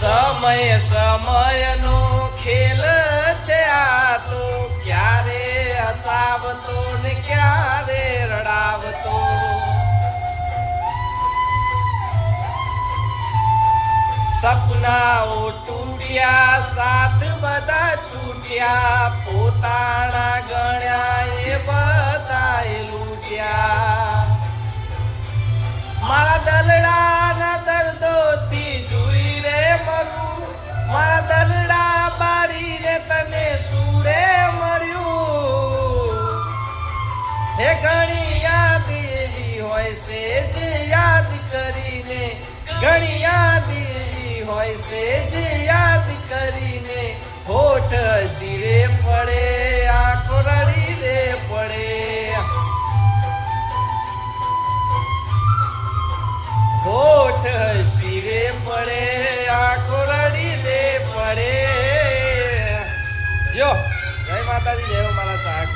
સમય સમયનો ખેલ છે આ તો. ક્યારે હસાવતો ને ક્યારે રડાવતો? સપનાઓ તૂટ્યા, સાથ બધા છૂટ્યા, પોતાના હે ઘણી યાદ એવી હોય છે જે યાદ કરીને, ઘણી યાદ એવી હોય છે જે યાદ કરીને, હોઠ શિરે પડે, આંખો રડી રે પડે. હોઠ શિરે પડે, આંખો રડી રે પડે. જો, જય માતાજી, જય મારા મિત્રો